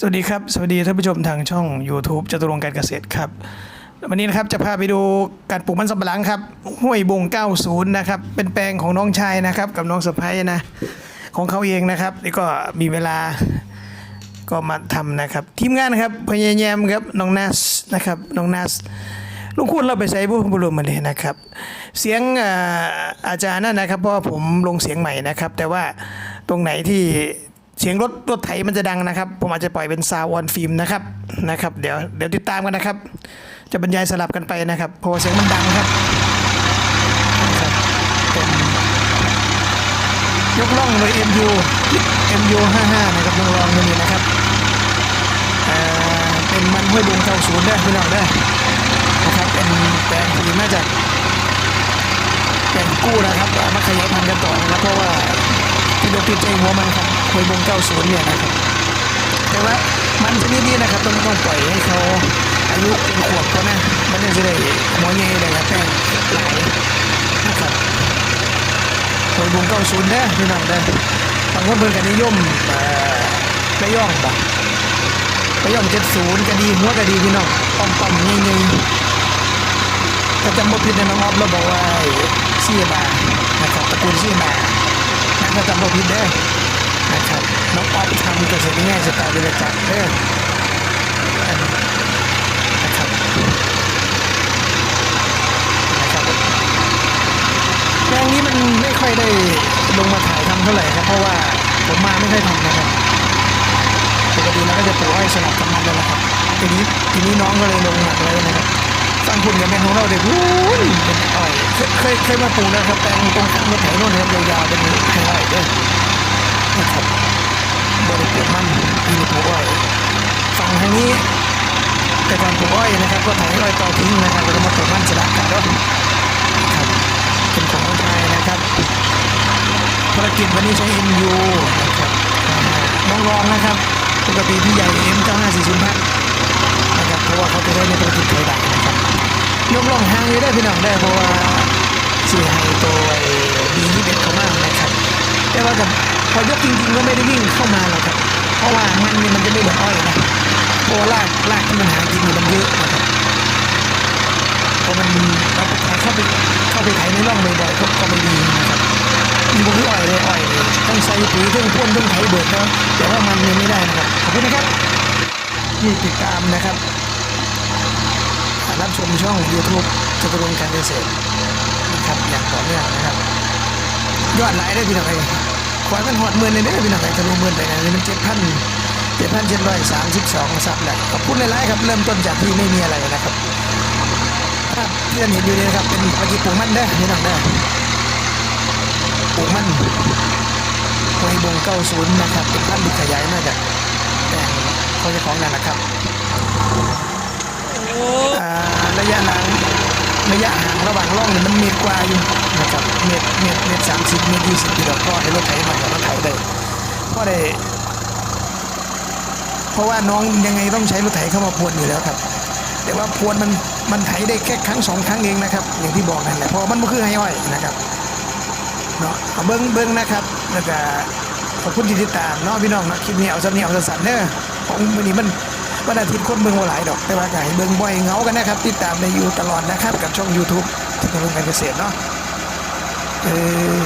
สวัสดีครับ สวัสดีท่านผู้ชมทางช่อง YouTube จตุรงการเกษตรครับ วันนี้นะครับจะพาไปดูการปลูกมันสำปะหลังครับห้วยบง 90 นะครับ เป็นแปลงของน้องชายนะครับกับน้องสะพ้ายนะของเขาเองนะครับนี่ก็มีเวลาก็มาทำนะครับ ทีมงานนะครับพยายามครับน้องนัสนะครับน้องนัสลุงคุณเราไปใส่บุบุรุษมาเลยนะครับ เสียงอาจารย์นั่นนะครับเพราะผมลงเสียงใหม่นะครับ แต่ว่าตรงไหนที่ เสียงรถรถไถมันจะดังนะครับ ผมอาจจะปล่อยเป็นซาวออนฟิล์มนะครับนะครับ เดี๋ยวเดี๋ยวติดตามกันนะครับ จะบรรยายสลับกันไปนะครับเพราะว่าเสียงมันดังครับครับเป็นยกล่องเลย MU MU 55นะครับยกล่องตัวนี้นะครับเอ่อเป็นมันห้วยบงเก้าศูนย์ได้พี่น้องได้นะครับเป็นแปลงผลิตมาจากแปลงกู้นะครับมาขยายพันธุ์กันต่อนะครับเพราะว่าที่เราติดใจหัวมันครับ หวยบงเก้าศูนย์เนี่ยนะครับ แต่ว่ามันชนิดนี้นะครับต้องต้องปล่อยให้เขาอายุเป็นขวบเขานะ มันจะได้หัวเงี้ยเลยนะแป้งไหลนะครับหวยบงเก้าศูนย์เด้อพี่น้องเด้อบางคนเพิ่นกันนิยมเอ่อระย่องบ่ระย่องเจ็ดศูนย์ก็ดีหัวก็ดีพี่น้องป้อมป้อมๆเงยๆถ้าจำบ่ผิดในะน้องออฟเราบอกว่าซี่บานะครับตระกูลซี่บานะครับจำบ่ผิดเด้อ ออฟทำเกษตรง่ายสไตล์วิรจักเด้ออันนะครับนะครับแปลงนี้มันไม่ค่อยได้ลงมาถ่ายทำเท่าไหร่ครับ เพราะว่าผมมาไม่ค่อยทำนะครับปกติเราก็จะปลูกอ้อยสลับกับมันเลยนะครับทีนี้ทีนี้น้องก็เลยลงหนักเลยนะครับฟังคุณกับแม่ของเราเด็กวู้ยเป็นอ้อยเคยเคยมาปลูกนะครับแปลงตรงข้างรถไถโน่นนะครับยาวๆเป็นอ้อยเด้อนะครับ มันปีนปลูกอ้อยฝั่งทางนี้แต่ก่อนปลูกอ้อยนะครับ ก็ไถอ้อยต่อทิ้งนะครับแล้วก็มาปลูกมันสลับกันด้วยครับเป็นของน้องชายนะครับภารกิจวันนี้ใช้ MU นะครับน้องรองนะครับปกติพี่ใหญ่ M 9540 พันนะครับเพราะว่าเขาจะได้ในธุรกิจไทยดังนะครับยกลองห่างยู่ได้พี่น้องได้เพราะว่าสี่ให้ตัวดีที่เด็ดเขามากนะครับแต่ว่ากับพอยกจริงๆก็ไม่ได้วิ่งเข้ามาหรอกครับ ราะว่ามันนี่มันจะไม่เหมือนอ้อยนะเพราะว่าลากลากที่มันหากินนี่มันเยอะนะครับพราะมันเราเข้าไปเข้าไปถ่ายในร่องบ่อยๆก็ก็ไม่ดีนะครับมีพวกที่อ้อยเลยอ้อยเลยต้องใส่ปุ๋ยต้องพ่นต้องไถเบิดแล้วแต่ว่ามันยังไม่ได้นะครับขอบคุณนะครับที่ติดตามนะครับรับชมช่อง YouTube จตุรงการเกษตรนะครับอย่างต่อเนื่องนะครับ ยอดหลายได้อพี่น้องไอ้ ขวายมันหอดหมื่นเลยเด้อพี่น้องไอ้ทะลุหมื่นไปนะนี่มันเจ็ดพันเจ็ดพันเจ็ดร้อยสามสิบสองซับแหละขอบคุณหลายๆครับเริ่มต้นจากที่ไม่มีอะไรนะครับภาพที่ท่านเห็นอยู่นี่นะครับเป็นปากีปลูกมันเด้อพี่น้องเด้อปลูกมันหวยบงเก้าศูนย์นะครับเป็นพันธุ์ที่ขยายมาจากแต่งเขาเจ้าของนั่นแหละครับอ่าระยะหลัง ระยะห่างระหว่างร่องเนี่ยมันเมตรกว่าอยู่นะครับเมตรเมตรเมตรสามสิบเมตรยี่สิบกิโลก็ให้รถไถใหม่กับรถไถได้เพราะได้ เพราะว่าน้องยังไงต้องใช้รถไถเข้ามาพรวนอยู่แล้วครับ แต่ว่าพรวนมันมันไถได้แค่ครั้งสองครั้งเองนะครับ อย่างที่บอกนั่นแหละเพราะมันไม่คือไฮอ้อยนะครับเนาะเบิ้งเบิ้งนะครับแล้วก็ขอบคุณที่ติดตามเนาะพี่น้องนะคลิปนี้เอาสักนี้เอาสันเด้อของวันนี้มัน วันอาทิตย์คนเบิ่งว่าหลายดอกแต่ว่าก็ให้เบิ่งบ่อยเงากันนะครับ ติดตามในยูตลอดนะครับ กับช่อง YouTube ที่กำลังการเกษตรเนาะเออ